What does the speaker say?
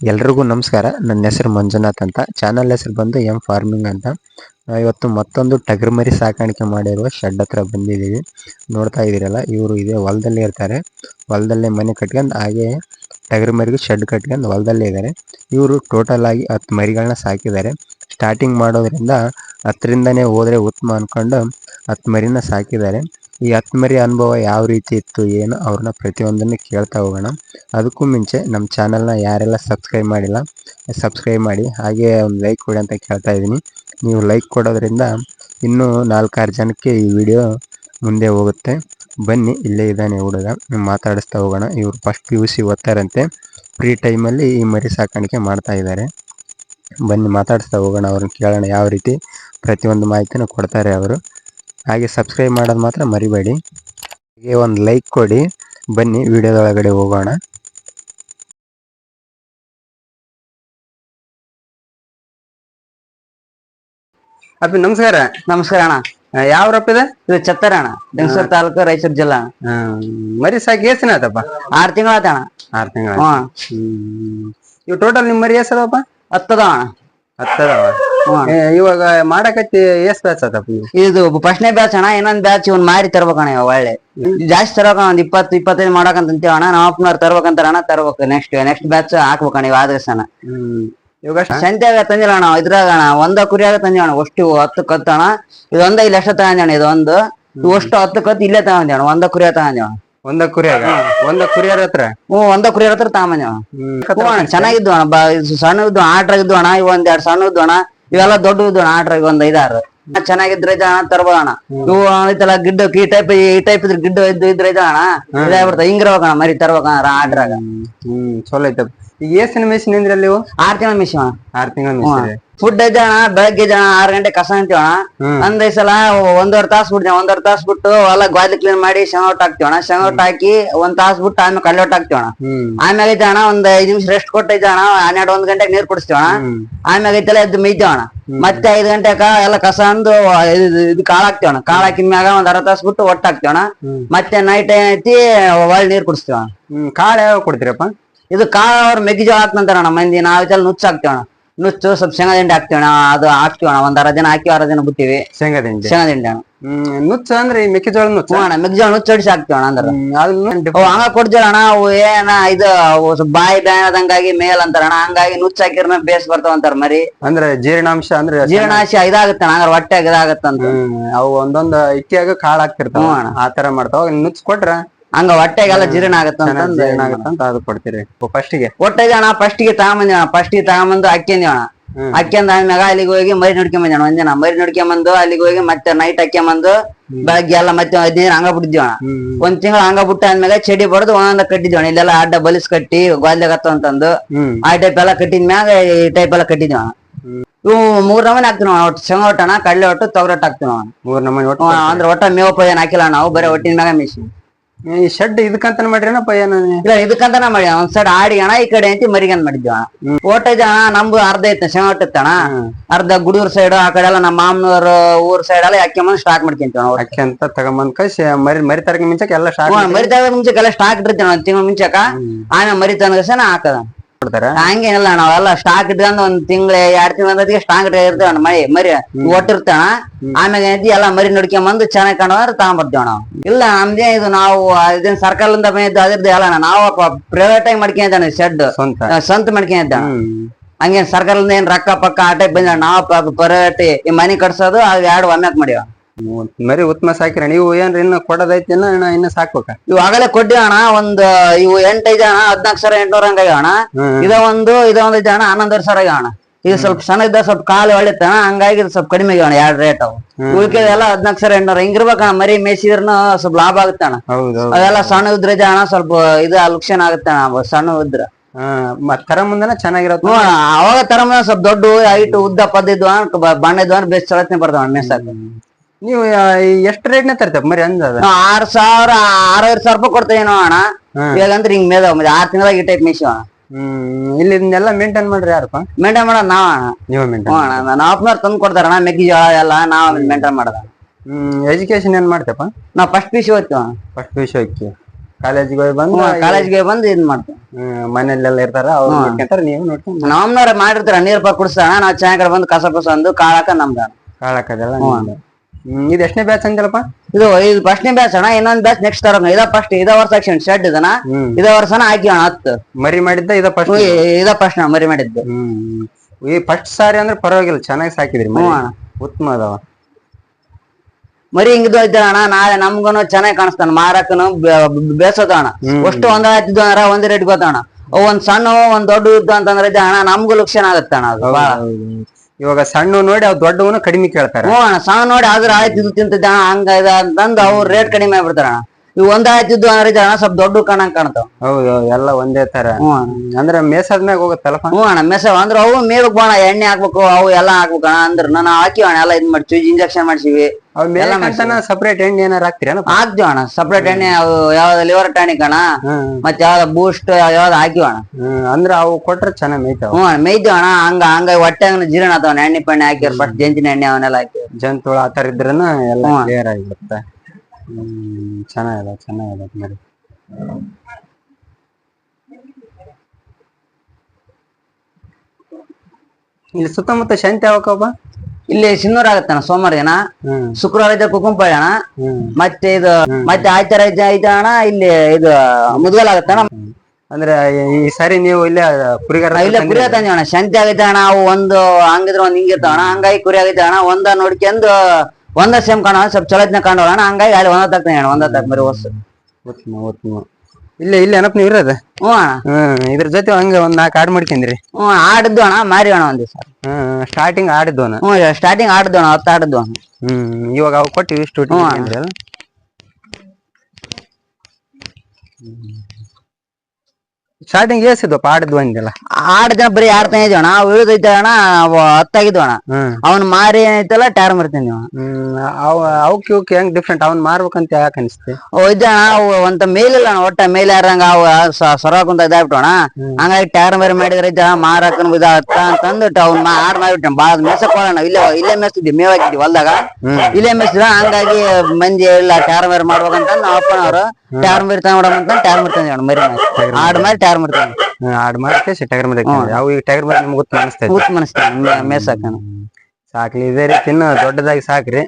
ಎಲ್ರಿಗೂ ನಮಸ್ಕಾರ. ನನ್ನ ಹೆಸರು ಮಂಜುನಾಥ್ ಅಂತ. ಚಾನಲ್ ಹೆಸರು ಬಂದು ಎಂ ಫಾರ್ಮಿಂಗ್ ಅಂತ. ಇವತ್ತು ಮತ್ತೊಂದು ಟಗರ್ಮರಿ ಸಾಕಾಣಿಕೆ ಮಾಡಿರುವ ಶೆಡ್ ಹತ್ರ ಬಂದಿದ್ದೀವಿ. ನೋಡ್ತಾ ಇದ್ದೀರಲ್ಲ, ಇವರು ಇದೇ ಹೊಲದಲ್ಲೇ ಇರ್ತಾರೆ. ಹೊಲದಲ್ಲೇ ಮನೆ ಕಟ್ಕೊಂಡು ಹಾಗೆ ಟಗರ್ ಮರಿಗೆ ಶೆಡ್ ಕಟ್ಕೊಂಡು ಹೊಲದಲ್ಲೇ ಇದ್ದಾರೆ. ಇವರು ಟೋಟಲ್ ಆಗಿ ಹತ್ತು ಮರಿಗಳನ್ನ ಸಾಕಿದ್ದಾರೆ. ಸ್ಟಾರ್ಟಿಂಗ್ ಮಾಡೋದ್ರಿಂದ ಹತ್ತರಿಂದನೇ ಹೋದ್ರೆ ಉತ್ತಮ ಅಂದ್ಕೊಂಡು ಹತ್ತು ಮರಿನ ಸಾಕಿದ್ದಾರೆ. ಈ ಆತ್ಮರಿ ಅನುಭವ ಯಾವ ರೀತಿ ಇತ್ತು, ಏನು, ಅವ್ರನ್ನ ಪ್ರತಿಯೊಂದನ್ನು ಕೇಳ್ತಾ ಹೋಗೋಣ. ಅದಕ್ಕೂ ಮುಂಚೆ ನಮ್ಮ ಚಾನಲ್ನ ಯಾರೆಲ್ಲ ಸಬ್ಸ್ಕ್ರೈಬ್ ಮಾಡಿಲ್ಲ, ಸಬ್ಸ್ಕ್ರೈಬ್ ಮಾಡಿ, ಹಾಗೆ ಒಂದು ಲೈಕ್ ಕೊಡಿ ಅಂತ ಕೇಳ್ತಾ ಇದ್ದೀನಿ. ನೀವು ಲೈಕ್ ಕೊಡೋದ್ರಿಂದ ಇನ್ನೂ ನಾಲ್ಕಾರು ಜನಕ್ಕೆ ಈ ವಿಡಿಯೋ ಮುಂದೆ ಹೋಗುತ್ತೆ. ಬನ್ನಿ, ಇಲ್ಲೇ ಇದ್ದಾನೆ ಹುಡುಗ. ಮಾತಾಡಿಸ್ತಾ ಹೋಗೋಣ. ಇವರು ಫಸ್ಟ್ ಪಿ ಯು ಸಿ ಓದ್ತಾರಂತೆ. ಫ್ರೀ ಟೈಮಲ್ಲಿ ಈ ಮರಿ ಸಾಕಾಣಿಕೆ ಮಾಡ್ತಾ ಇದ್ದಾರೆ. ಬನ್ನಿ, ಮಾತಾಡಿಸ್ತಾ ಹೋಗೋಣ. ಅವ್ರನ್ನ ಕೇಳೋಣ ಯಾವ ರೀತಿ ಪ್ರತಿಯೊಂದು ಮಾಹಿತಿನೂ ಕೊಡ್ತಾರೆ ಅವರು. ಹಾಗೆ ಸಬ್ಸ್ಕ್ರೈಬ್ ಮಾಡೋದು ಮಾತ್ರ ಮರಿಬೇಡಿ. ಹಾಗೆ ಒಂದು ಲೈಕ್ ಕೊಡಿ. ಬನ್ನಿ ವಿಡಿಯೋದೊಳಗಡೆ ಹೋಗೋಣ. ಅಪ್ಪ ನಮಸ್ಕಾರ. ನಮಸ್ಕಾರ ಅಣ್ಣ. ಯಾವ್ರಪ್ಪ ಇದೆ? ಇದು ಛತ್ತರ ಅಣ್ಣ. ಬೆಂಗಳೂರು ತಾಲೂಕು ರಾಯಚೂರು ಜಿಲ್ಲಾ. ಮರಿ ಸಾಕಿ ದಿನ ಆಯ್ತಪ್ಪ ಆರ್ ತಿಂಗಳ ಆತ ಅಣ್ಣ. ಆರ್ ತಿಂಗಳ ಹ್ಮ್. ಇವ್ ಟೋಟಲ್ ನಿಮ್ ಮರಿ ಎಷ್ಟದಪ್ಪ ಹತ್ತದ ಅಣ್ಣ. ಹತ್ತದವ ಹ್ಮ್. ಏ, ಇವಾಗ ಮಾಡಕತ್ತಿ ಎಷ್ಟ್ ಬ್ಯಾಚ್ ಆತಪ್ಪ ನೀವು ಇದು? ಫಸ್ಟ್ನೇ ಬ್ಯಾಚ್ ಅಣ್ಣ ಇನ್ನೊಂದ್ ಬ್ಯಾಚ್ ಇವ್ನ್ ಮಾಡಿ ತರ್ಬೇಕಣ್ಣ ಇವ ಒಳ್ಳೆ. ಜಾಸ್ತಿ ತರ್ಬೇಕಣ್ಣ ಒಂದ್ ಇಪ್ಪತ್ತು ಇಪ್ಪತ್ತೈದು ಮಾಡಕಂತ ಅಂತೀವಿ ಅಣ್ಣ ನಮ್ಮ ಅಪ್ಪನವ್ರು ತರ್ಬೇಕಂತಾರ ಅಣ್ಣ ತರ್ಬೇಕು. ನೆಕ್ಸ್ಟ್ ನೆಕ್ಸ್ಟ್ ಬ್ಯಾಚ್ ಹಾಕ್ಬೇಕಣ್ಣ ಇವ ಆದ್ರೆ ಸಣ್ಣ. ಹ್ಮ್. ಇವಾಗ? ಸಂತ್ಯಾಗ ತಂದಿಲ್ಲ ಅಣ್ಣ ಇದ್ರಾಗ ಅಣ್ಣ ಒಂದ ಕುರಿಯಾಗ ತಂದಿವ ಅಣ್ಣ ಅಷ್ಟು ಹತ್ತು ಕತ್ತು ಅಣ್ಣ ಇದೊಂದ ಇಲ್ಲಿ ಎಷ್ಟು ತಗೊಂಡಿ ಅಣ್ಣ ಇದೊಂದು. ಇವು ಅಷ್ಟು ಹತ್ತು ಕತ್ತು ಇಲ್ಲೇ ತಗೊಂಡಿ ಅಣ್ಣ ಒಂದ ಕುರಿಯ ತಗೊಂಡಿ ಅಣ್ಣ. ಒಂದ ಕುರಿಯಾಗ? ಒಂದ ಕುರಿಯರ ಹತ್ರ? ಹ್ಮ್ ಒಂದ ಕುರಿಯ ಹತ್ರ ತಗೊಂಬಂದಿ ಅಣ್ಣ. ಅಣ್ಣ ಚೆನ್ನಾಗಿದ್ವು ಅಣ್ಣ ಬಾ ಇದು ಸಣ್ಣ ಇದ್ದು ಆಟ್ರ ಇದ್ವು ಅಣ್ಣ ಇವ್ ಒಂದ್ ಎರಡ್ ಸಣ್ಣ ಇದ್ದು ಅಣ್ಣ ಇವೆಲ್ಲ ದೊಡ್ಡ ಇದ್ದು ಅಣ್ಣ ಆಟ್ರ ಒಂದ್ ಐದಾರು. ಚೆನ್ನಾಗಿದ್ರೆ ಅಣ್ಣ ತರ್ಬೋದು ಅಣ್ಣ. ಇವು ಐತಲ್ಲ ಗಿಡ್ಡ ಈ ಟೈಪ್ ಈ ಟೈಪ್ ಇದ್ರ ಗಿಡ್ಡ ಇದ್ದು ಇದ್ರೆ ಇದ ಅಣ್ಣ. ಇದಾಗ್ಬಿಡ್ತಾವ ಹಿಂಗಿರ್ಬೇಕಣ್ಣ ಮರಿ ತರ್ಬೇಕ ಆಟ್ರಾಗ. ಹ್ಮ್ ಚಲೋ ಐತಪ್ಪ. ಈಗ ಎಷ್ಟ್ ಮಿಷಿನ್ ಇಂದ್ರಲ್ಲಿ ಅಲ್ಲಿ ಇವು? ಆರ್ ತಿಂಗಳ ಅಣ್ಣ. ಆರ್ ತಿಂಗಳ ಮೆಷಿನ್. ಫುಡ್ ಐತೆ ಅಣ್ಣ ಬೆಳಗ್ಗೆ ಜನ ಆರ್ ಗಂಟೆ ಕಸ ಅಂತೀವಣ. ಒಂದ್ ಸಲ ಒಂದೂವರೆ ತಾಸ್ ಬಿಡ್ತೀವಿ ಒಂದೂವರೆ ತಾಸ್ ಬಿಟ್ಟು ಎಲ್ಲ ಗ್ವಾಲಿ ಕ್ಲೀನ್ ಮಾಡಿ ಶೆಂಗೌಟ್ ಹಾಕ್ತಿವಣ ಅಣ್ಣ. ಶಂಗೊಟ್ ಹಾಕಿ ಒಂದ್ ತಾಸ್ ಬಿಟ್ಟು ಆಮೇಲೆ ಕಲ್ಲೊಟ್ ಹಾಕ್ತಿವಿ ಅಣ್ಣ ಆಮೇಲೆ ಐತೆ ಅಣ್ಣ ಒಂದ್ ಐದ್ ನಿಮಿಷ ರೆಸ್ಟ್ ಕೊಟ್ಟೈತೆ ಅಣ್ಣ. ಹನ್ನೆರಡು ಒಂದ್ ಗಂಟೆಗೆ ನೀರ್ ಕುಡಿಸ್ತೀವಣ ಆಮೇಲೆ ಐತೆಲ್ಲ ಎದ್ದು ಮೇಯ್ತೀವಿ ಅಣ್ಣ ಮತ್ತೆ ಐದ್ ಗಂಟೆಕ ಎಲ್ಲ ಕಸ ಅಂದು ಇದು ಕಾಳ ಕಾಳ್ ಕಾಳ ಹಾಕಿದ ಮ್ಯಾಗ ಒಂದ್ ಅರ್ಧ ತಾಸ್ ಬಿಟ್ಟು ಒಟ್ಟ ಹಾಕ್ತಿವಿ ಅಣ್ಣ ಹ್ಮ್. ಮತ್ತೆ ನೈಟ್ ಐತಿ ಒಳ್ಳೆ ನೀರ್ ಕುಡಿಸ್ತೀವಣ ಕಾಳ ಯಾವ ಕೊಡ್ತೀರಪ್ಪ? ಇದು ಕಾಳ ಅವ್ರ ಮೆಕ್ಕೆಜೋಳ ಹಾಕ್ತಂತಾರಣ್ಣ ಮಂದಿ ನಾವ್ ನುಚ್ಚ ಹಾಕ್ತೇವಣ್ಣ. ನುಚ್ಚು ಸ್ವಲ್ಪ ಶೇಂಗಾ ದಿಂಡಿ ಹಾಕ್ತಿವಿ ಅಣ್ಣ ಅದು ಹಾಕ್ತಿವಿ ಅಣ್ಣ ಒಂದ್ ಅರ ದಿನ ಹಾಕಿ ಅರ ದಿನ ಬಿಟ್ಟಿವಿ ಶೇಂಗಾ ದಿಂಡಿ ಶೇಂಗಾ ದಿಂಡಿ ಅಣ್ಣ. ಹ್ಮ್ ನುಚ್ಚ ಅಂದ್ರೆ ಈ ಮೆಕ್ಕೆಜೋಳ ನುಚ್ಚ? ಹ್ಞೂ ಅಣ್ಣ ಮೆಕ್ಕೆಜೋಳ ನುಚ್ಚು ಹೊಡಿಸಿ ಹಾಕ್ತಿವಿ ಅಣ್ಣ ಅಂದ್ರೆ ಅವು ಹಂಗ ಕೊಡ್ತೀವಿ ಅಣ್ಣ ಅವು ಏನ ಇದು ಅವು ಸ್ವಲ್ಪ ಬಾಯಿ ಬ್ಯಾನದಂಗಾಗಿ ಮೇಲ್ ಅಂತಾರ ಅಣ್ಣ ಹಂಗಾಗಿ ನುಚ್ಚು ಹಾಕಿರ್ನ ಬೇಸ್ ಬರ್ತಾವ ಅಂತಾರ ಮರಿ. ಅಂದ್ರೆ ಜೀರ್ಣಾಂಶ ಅಂದ್ರೆ ಜೀರ್ಣಾಂಶ ಇದಾಗತ್ತ ಹಂಗಾರ ಹೊಟ್ಟೆಗೆ ಇದಾಗತ್ತಂತ. ಹ್ಮ್ ಅವು ಒಂದೊಂದ್ ಇಕ್ಕಿಯಾಗ ಕಾಳು ಹಾಕ್ತಿರ್ತಾವ. ಆತರ ಅಣ್ಣ. ಆ ತರ ಮಾಡ್ತಾವ. ನುಚ್ಚು ಕೊಟ್ರ ಹಂಗ ಹೊಟ್ಟೆಗೆಲ್ಲ ಜೀರ್ಣ ಆಗತ್ತ ಆಗತ್ತಂತ ಜೀರ್ಣ ಆಗತ್ತಂತ ಅದು ಕೊಡ್ತೀರಿ. ಫಸ್ಟಿಗೆ ಹೊಟ್ಟೆಗೆ ಅಣ್ಣ ಫಸ್ಟಿಗೆ ತಗೊಂಬಂದಿ ಅಣ್ಣ ಫಸ್ಟಿಗೆ ತಗೊಂಬಂದು ಅಕ್ಕಿಂದಿ ಅಣ್ಣ. ಅಕ್ಕಿಂದ ಆಮ್ಯಾಗ ಅಲ್ಲಿಗೆ ಹೋಗಿ ಮರಿ ನೋಡ್ಕೊಂಬಂದಿ ಅಣ್ಣ ಒಂದಿನ ಮರಿ ನೋಡ್ಕೊಂಬಂದು ಅಲ್ಲಿಗೆ ಹೋಗಿ ಮತ್ತೆ ನೈಟ್ ಹಾಕ್ಯಂಬಂದು ಬೆಳಗ್ಗೆ ಎಲ್ಲ ಮತ್ತೆ ಹದಿನೈದು ಹಂಗ ಬಿಟ್ಟಿದ್ವಿ ಅಣ್ಣ. ಒಂದ್ ತಿಂಗಳು ಹಂಗ ಬಿಟ್ಟ ಆದ್ಮೇಲೆ ಚಡಿ ಬಡದು ಒಂದೊಂದ ಕಟ್ಟಿದ್ವಿ ಅಣ್ಣ. ಇಲ್ಲೆಲ್ಲ ಅಡ್ಡ ಬಲಿಸ್ ಕಟ್ಟಿ ಗೋಲ್ದಾಗತ್ತ ಅಂತಂದು. ಆ ಟೈಪ್ ಎಲ್ಲ ಕಟ್ಟಿದ ಮ್ಯಾಗ ಈ ಟೈಪ್ ಎಲ್ಲ ಕಟ್ಟಿದ್ವಿ ಅಣ್ಣ. ಇವು ಮೂರ್ ನಮೂನೆ ಹಾಕ್ತಿನ ಒಟ್ಟು ಶೇಂಗಾ ಒಟ್ಟಣ ಕಡ್ಲೆ ಒಟ್ಟು ತೊಗರೊಟ್ಟು ಹಾಕ್ತಿವಿ ಅಣ್ಣ. ಮೂರ್ ನಮೂನಿ ಒಟ್ಟು ಅಂದ್ರೆ ಒಟ್ಟ ಮೇವಪ್ಪ ಏನ್ ಹಾಕಿಲ್ಲ ನಾವು ಬರೀ ಒಟ್ಟಿನ ಮ್ಯಾಗ ಮಿಷಿನ್ ಈ ಶೆಡ್ ಇದಕ್ಕಂತ ಮಾಡ್ರೇನಪ್ಪ ಏನು ಇಲ್ಲ ಇದಕ್ಕಂತನ ಮಾಡಿ ಒಂದ್ ಸೈಡ್ ಆಡಿ ಅಣ್ಣ ಈ ಕಡೆ ಐತಿ ಮರಿಗನ್ ಮಾಡಿದ್ವಿ ಅಣ್ಣ. ಓಟ ಇದೆ ಅಣ್ಣ ನಮ್ದು ಅರ್ಧ ಐತೆ ಶೇಂಗಾ ಒಟ್ಟು ಅಣ್ಣ ಅರ್ಧ ಗುಡೂರ್ ಸೈಡ್ ಆ ಕಡೆ ಎಲ್ಲ ನಮ್ಮ ಮಾಮನವ್ರ ಊರ್ ಸೈಡ್ ಎಲ್ಲ ಹಾಕ್ಯಂಬಂದ್ ಸ್ಟಾಕ್ ಮಾಡ್ಕೊಂತೀವಿ ಅಣ್ಣ ಅಕ್ಕಿ ಅಂತ ತಗೊಂಬಂದ್ ಕಳ್ಸಿ ಮರಿ ಮರಿ ತರಕ ಮುಂಚೆ ಎಲ್ಲ ಸ್ಟಾಕ್ ಮರಿ ತರಕ ಮುಂಚೆ ಎಲ್ಲ ಸ್ಟಾಕ್ ಇಟ್ಟಿರ್ತೀವಿ ಒಂದು ತಿಂಗಳ ಮುಂಚೆಕ. ಆಮೇಲೆ ಮರಿ ತಂದ್ಸನ ಹಾಕದ ಕೊಡ್ತಾರ? ಇಲ್ಲ ನಾವೆಲ್ಲ ಸ್ಟಾಕ್ ಇಟ್ಕೊಂಡು ಒಂದ್ ತಿಂಗಳ ಎರಡ್ ತಿಂಗಳ ಸ್ಟಾಕ್ ಅಣ್ಣ ಮರಿ ಮರಿ ಒಟ್ಟಿರ್ತೇಣ ಆಮೇಲೆ ಏನೈತಿ ಎಲ್ಲ ಮರಿ ನೋಡ್ಕೊಂಬಂದು ಚೆನ್ನಾಗಿ ಕಾಣೋದ್ರೆ ತಗೊಂಡ್ಬರ್ತೇವ ನಾವು ಇಲ್ಲ ನಮ್ದೇ ಇದು ನಾವು ಇದನ್ನ ಸರ್ಕಾರದಿಂದ ಬಂದಿದ್ದು ಅದ್ರದ್ದು ಎಲ್ಲ ನಾವಪ್ಪ ನಾವು ಪ್ರೈವೇಟ್ ಆಗಿ ಮಾಡ್ಕೊಂಡ ಶೆಡ್ ಸ್ವಂತ. ಸ್ವಂತ ಮಾಡ್ಕೊಂಡ ಹ್ಮ್. ಹಂಗೇನ್ ಸರ್ಕಾರದಿಂದ ಏನ್ ರೊಕ್ಕ ಪಕ್ಕ ಆ ಟೈಪ್ ಬಂದ ನಾವು ಪ್ರೈವೇಟ್ ಈ ಮನಿ ಕಟ್ಸೋದು ಅವ್ ಎರಡು ಒಮ್ಮೆಕ್ ಹ್ಮ್. ಮರಿ ಉತ್ತಮ ಸಾಕಿರ ನೀವು ಏನ್ರಿ ಇನ್ನು ಕೊಡೋದೈತಿ ಇನ್ನ ಇನ್ನ ಸಾಕ್ಬೇಕ? ಇವ್ ಆಗಲೇ ಕೊಡ್ಡಿ ಅಣ್ಣ. ಒಂದ್ ಇವು ಎಂಟೈದು ಅಣ್ಣ ಹದ್ನಾಲ್ಕು ಸಾವಿರ ಎಂಟ್ನೂರ ಹಂಗ ಅಣ್ಣ. ಇದ ಒಂದು ಇದ ಒಂದ್ ಐತೆ ಅಣ್ಣ ಹನ್ನೊಂದೂವರೆ ಸಾವಿರ ಅಣ್ಣ. ಇದು ಸ್ವಲ್ಪ ಸಣ್ಣ ಇದ್ದ ಸ್ವಲ್ಪ ಕಾಲು ಒಳ್ಳೆತ್ತ ಹಂಗಾಗಿ ಇದು ಸ್ವಲ್ಪ ಕಡಿಮೆ ಆಗಿ ಅಣ್ಣ ಎರಡು ರೇಟ್ ಅವು. ಉಳ್ಕೆದೆಲ್ಲ ಹದ್ನಾಲ್ಕು ಸಾವಿರ ಎಂಟ್ನೂರ. ಹಿಂಗಿರ್ಬೇಕಣ್ಣ ಮರಿ ಮೇಯಿಸಿದ್ರನ ಸ್ವಲ್ಪ ಲಾಭ ಆಗುತ್ತೆ ಅಣ್ಣ. ಹೌದು ಅವೆಲ್ಲ ಸಣ್ಣ ಇದ್ರೆ ಇದೆ ಅಣ್ಣ ಸ್ವಲ್ಪ ಇದು ಲುಕ್ಷನ್ ಆಗುತ್ತೆ ಸಣ್ಣ ಉದ್ರ. ಮತ್ ತರ ಮುಂದನ ಚೆನ್ನಾಗಿರತ್ತ ಅವಾಗ ತರ ಸ್ವಲ್ಪ ದೊಡ್ಡ ಹೈಟ್ ಉದ್ದ ಪದ್ದಿದ್ವು ಬಣ್ಣ ಇದ್ವ ಬೆಸ್ಟ್ ಬೇಸ್ ಚಳತ್ನೆ ಬರ್ತಾವ ಮೇಸಾಕ ನೀವು ರೇಟ್ನ ತರ್ತೇವೆ ಮರಿ ಅಂದ ನಾವ್ ಆರ್ ಸಾವಿರ ಆರೂವರೆ ಸಾವಿರ ರೂಪಾಯಿ ಕೊಡ್ತೇವೆ ಅಣ್ಣ. ಇವಾಗಂದ್ರೆ ಹಿಂಗ್ ಮೇದ ಆರ್ ತಿಂಗಳಾಗ ಈ ಟೈಪ್ ಮೇಯ್ಸಿವ ಹ್ಮ್ ಮೇಂಟೈನ್ ಮಾಡ್ರಿ ಯಾರಪ್ಪ? ಮೇಂಟೈನ್ ಮಾಡ ನಾವ್ ಅಣ್ಣ. ನೀವೇ ಮೇಂಟೈನ್ ಅಣ್ಣ ನನ್ನ ಅಪ್ಪನವ್ರು ತಂದು ಕೊಡ್ತಾರ ಮೆಕ್ಕೆಜೋಳ ಎಲ್ಲ ನಾವ್ ಮೇಂಟೈನ್ ಮಾಡೋದ. ಹ್ಮ್ ಎಜುಕೇಶನ್ ಏನ್ ಮಾಡ್ತೇಪ್ಪ ನಾವ್ ಫಸ್ಟ್ ಪಿ ಸಿ ಓದ್ತೀವಿ ಫಸ್ಟ್ ಫಸ್ಟ್ ಸಿ ಓದ್ತಿ ಕಾಲೇಜಿಗೆ ಹೋಗಿ ಬಂದು ಕಾಲೇಜ್ಗೆ ಬಂದು ಇದ್ ಮಾಡ್ತೇವೆ. ಮನೆಯಲ್ಲೆಲ್ಲ ಇರ್ತಾರ ಅವ್ರು ನೋಡ್ಕೊಂತಾರ ನೀವು ನೋಡ್ಕೊಂಡು ನಮ್ಮನವ್ರ ಮಾಡಿರ್ತಾರ ನೀರ್ ಪಾಕ್ ಕುಡ್ಸ ನಾವ್ ಚೆನ್ನಾಗಿ ಬಂದು ಕಸ ಕಸ ಅಂದು ಕಾಳಕ ನಮ್ದ. ಹ್ಮ್. ಇದು ಎಷ್ಟನೇ ಬ್ಯಾಚ್ ಅಂದಿಲ್ಲಪ್ಪ ಇದು ಇದು ಫಸ್ಟ್ನೇ ಬ್ಯಾಚ್ ಅಣ್ಣ ಇನ್ನೊಂದ್ ಬ್ಯಾಚ್ ನೆಕ್ಸ್ಟ್ ತರ. ಇದ ಫಸ್ಟ್ ಇದ ವರ್ಷ ಸೆಕ್ಷನ್ ಶೆಡ್ ಇದನ್ನ ಹ್ಮ್. ಇದ ವರ್ಷನ ಹಾಕಿ ಅಣ್ಣ ಹತ್ತು. ಮರಿ ಮಾಡಿದ್ದ ಇದ ಫಸ್ಟ್ ಇದ ಫಸ್ಟ್ ನಾ ಮರಿ ಮಾಡಿದ್ದು. ಈ ಫಸ್ಟ್ ಸಾರಿ ಅಂದ್ರೆ ಪರವಾಗಿಲ್ಲ ಚೆನ್ನಾಗಿ ಸಾಕಿದ್ರಿ ಮರಿ. ಉತ್ತಮ ಅದಾವ. ಮರಿ ಹಿಂಗಿದ್ದು ಇದ್ದಾನ ಅಣ್ಣ ನಾಳೆ ನಮ್ಗೂನು ಚೆನ್ನಾಗಿ ಕಾಣಿಸ್ತಾನ ಮಾರಕನು ಬೇಸೋದ ಅಣ್ಣ. ಅಷ್ಟು ಒಂದ್ ಆಯ್ತಿದ್ದು ಅಂದ್ರ ಒಂದ್ ರೇಟ್ ಗೊತ್ತಣ್ಣ ಒಂದ್ ಸಣ್ಣ ಒಂದ್ ದೊಡ್ಡ ಇದ್ದು ಅಂತಂದ್ರೆ ಅಣ್ಣ ನಮ್ಗೂ ಲಕ್ಷಣ ಆಗತ್ತಣ್ಣ ಅದು ಬಾಳ. ಇವಾಗ ಸಣ್ಣ ನೋಡಿ ಅವ್ ದೊಡ್ಡವನು ಕಡಿಮೆ ಕೇಳ್ತಾರ. ಹ್ಞೂ ಅಣ್ಣ ಸಣ್ಣ ನೋಡಿ ಆದ್ರ ಆಯ್ತು ಇದು ತಿಂತಿದ್ದ ಅಣ್ಣ ಹಂಗ ಇದ ಅಂತಂದು ಅವ್ರ ರೇಟ್ ಕಡಿಮೆ ಆಗ್ಬಿಡ್ತಾರ ಅಣ್ಣ ಇವ್ ಒಂದ್ ಆಯ್ತಿದ್ದು ಅಂದ್ರೆ ಜನ ಸ್ವಲ್ಪ ದೊಡ್ಡ ಕಾಣಂಗ್ ಕಾಣ್ತಾವ. ಹೌದು ಎಲ್ಲ ಒಂದೇ ತರ. ಅಂದ್ರ ಮೇಸದ್ ಅಂದ್ರೆ ಮೇಸಾದ್ಮ್ಯಾಗ ಹೋಗುತ್ತಲ್ಲಪ್ಪ ಹ್ಞೂ ಅಣ್ಣ ಮೇಸವ ಅಂದ್ರ ಅವು ಮೇವಕ್ ಬಾಣ ಎಣ್ಣೆ ಹಾಕ್ಬೇಕು ಅವು ಎಲ್ಲಾ ಹಾಕ್ಬೇಕು ಅಣ್ಣ. ಅಂದ್ರ ನಾನು ಹಾಕಿವ ಅಣ್ಣ ಎಲ್ಲ ಇದ್ ಮಾಡ್ತೀವಿ ಇಂಜೆಕ್ಷನ್ ಮಾಡ್ಸಿವಿ. ಸಪರೇಟ್ ಎಣ್ಣೆ ಏನಾರ ಹಾಕ್ತಿರ ಹಾಕ್ತಿವ ಅಣ್ಣ ಸಪರೇಟ್ ಎಣ್ಣೆ ಅವು ಯಾವ್ದು ಲಿವರ್ ಟಾನಿಕ್ ಅಣ್ಣ ಮತ್ ಮತ್ತೆ ಯಾವ್ದು ಬೂಸ್ಟ್ ಯಾವ್ದು ಹಾಕಿವ ಅಣ್ಣ. ಅಂದ್ರ ಅವು ಕೊಟ್ರೆ ಚೆನ್ನಾಗ್ ಮೇಯ್ತಾವ. ಹ್ಞೂ ಮೇಯ್ತೀವಿ ಅಣ್ಣ. ಹಂಗ ಹಂಗ ಹೊಟ್ಟೆ ಜೀರ್ಣ ಆತಾವ ಎಣ್ಣೆ ಪಣ್ಣೆ ಹಾಕಿರ್ ಬಟ್ ಜಂಜಿನ ಎಣ್ಣೆ ಅವನ್ನೆಲ್ಲ ಹಾಕಿ ಜಂತುಳ ಆತರ ಇದ್ರನ ಎಲ್ಲ ಕ್ಲಿಯರ್ ಆಗಿರುತ್ತೆ. ಹ್ಮ್ ಚೆನ್ನಾಗಿದೆ ಚೆನ್ನಾಗದ ಮರಿ ಇಲ್ಲಿ ಸುತ್ತಮುತ್ತ ಶಾಂತಿ ಯಾವಕ್ಕಪ್ಪ ಇಲ್ಲಿ ಸಿನ್ನೂರ್ ಆಗತ್ತಣ್ಣ ಸೋಮವಾರ ದಿನ. ಹ್ಮ್. ಶುಕ್ರವಾರ ಇದ್ದ ಕುಕುಂಪಳ್ಳಿ ಅಣ್ಣ. ಹ್ಮ್. ಮತ್ತೆ ಇದು ಮತ್ತೆ ಆಯ್ತಾರ ಐತೆ ಅಣ್ಣ ಇಲ್ಲಿ ಇದು ಮುದ್ಗಲ್ ಆಗತ್ತಣ್ಣ. ಅಂದ್ರೆ ಈ ಸಾರಿ ನೀವು ಇಲ್ಲೇ ಕುರಿಗಾರ ಇಲ್ಲೇ ಕುರಿ ಅಣ್ಣ ಶಾಂತಿ ಆಗೈತೆ ಅಣ್ಣ ಅವು ಒಂದು ಹಂಗಿದ್ರೆ ಒಂದ್ ಹಿಂಗಿರ್ತಾವ ಅಣ್ಣ ಹಂಗಾಗಿ ಕುರಿ ಆಗೈತೆ ಅಣ್ಣ ಒಂದ ನೋಡ್ಕೊಂಡ್ ಒಂದ ಸೇಮ್ ಕಾಣ ಸ್ವಲ್ಪ ಚಲೋತ್ನ ಕಾಣೋಣ ಅಣ್ಣ ಹಂಗಾಗಿ ಅಲ್ಲಿ ಒಂದ ತಗ್ತಾನೆ ಅಣ್ಣ ಒಂದ ತಗ್ ಬರೀ ಹೊಸ. ಇಲ್ಲ ಇಲ್ಲ ಇಲ್ಲೇ ಇಲ್ಲೇ ಏನಪ್ಪ ನೀವು ಇರೋದು? ಹ್ಞೂ ಅಣ್ಣ. ಹ್ಮ್ ಇದ್ರ ಜೊತೆ ಹಂಗ ಒಂದ್ ನಾಲ್ಕು ಆಡ್ ಮಾಡ್ಕೊಂಡ್ರಿ. ಹ್ಞೂ ಆಡಿದ್ದು ಅಣ್ಣ ಮಾರಿ ಅಣ್ಣ ಒಂದ್ ದಿವಸ. ಹ್ಮ್ ಸ್ಟಾರ್ಟಿಂಗ್ ಅಣ್ಣ. ಹ್ಞೂ ಸ್ಟಾರ್ಟಿಂಗ್ ಆಡಿದ್ದು ಅಣ್ಣ ಹತ್ತು ಆಡಿದ್ದು ಅಣ್ಣ. ಹ್ಮ್ ಇವಾಗ ಅವು ಕೊಟ್ಟಿವಿ ಇಷ್ಟು ಹ್ಞೂ. ಅಲ್ಲ. ಸ್ಟಾರ್ಟಿಂಗ್ ಏಸಿದ್ವ ಆಡಿದ್ವ ಅಂದಿಲ್ಲ ಆಡ್ ಜನ ಬರೀ ಆರ್ ತನ ಅಣ್ಣ. ಅವು ಇಳಿದೈತೆ ಅಣ್ಣ ಅವ ಹತ್ತಾಗಿದ್ವು ಅಣ್ಣ. ಹ್ಮ್. ಅವ್ನ ಮಾರಿ ಏನೈತಲ್ಲ ಟ್ಯಾರ್ ಮಾಡ್ತೀನಿ ಅವಕ್ಕೆ ಹ್ಮ್ ಅವ್ ಅವಕ್ ಇವಕ್ ಹೆಂಗ್ ಡಿಫ್ರೆಂಟ್ ಅವ್ನ್ ಮಾರ್ಬೇಕಂತ ಯಾಕೆ ಅನಿಸ್ತಿ? ಓ ಇದಾನ ಅಣ್ಣ ಅವು ಒಂತ ಮೇಲಿಲ್ಲ ಅಣ್ಣ ಒಟ್ಟ ಮೇಲೆ ಯಾರಂಗ ಅವ ಸೊರಕುಂತ ಇದಾಗ್ಬಿಟ್ಟು ಅಣ್ಣ. ಹಂಗಾಗಿ ಟ್ಯಾರ್ ಬೇರೆ ಮಾಡಿದ್ರೆ ಇದ್ದ ಮಾರಕನ್ ಇದಾಗತ್ತ ಅಂತಂದು ಅವ್ನ ಆಡ್ ಮಾಡ್ಬಿಟ್ಟು ಬಾಳ ಮೇಸಕೊಳ್ಳೋಣ ಇಲ್ಲೇ ಇಲ್ಲೇ ಮೇಸ್ತಿದ್ವಿ ಮೇವ್ ಹಾಕಿದ್ವಿ ಹೊಲ್ದಾಗ ಇಲ್ಲೇ ಮೇಸ್ತಿದ್ರ ಹಂಗಾಗಿ ಮಂದಿ ಇಲ್ಲ ಟ್ಯಾರ್ ಬೇರೆ ಮಾಡ್ಬೇಕಂತ ಅಪ್ಪನವ್ರು ಟ್ಯಾರ್ ಮರಿ ತಗೊಂಡ್ ಅಂತ ಟ್ಯಾರ್ ಮರಿ ತಂದಿ ಅಣ್ಣ ಮರಿ. ಆಡ್ ಮಾಡಿ ಟ್ಯಾರ್ ಮಾಡ್ತಾನೆ. ಆಡ್ ಮಾಡ್ಕೆ ಟಗರ್ ಮರಿ ಅವು ಈಗ ಟೈಗರ್ ಮರಿ ನಿಮ್ಗೆ ಗೊತ್ತ ಗೊತ್ತು ಕೂತ್ ಮನಸ್ತಾನೆ ಮೇಸಕ್ಕನ ಸಾಕ್ಲಿ ಇದೇ ರೀತಿ ಇನ್ನು ದೊಡ್ಡದಾಗಿ ಸಾಕ್ರಿ.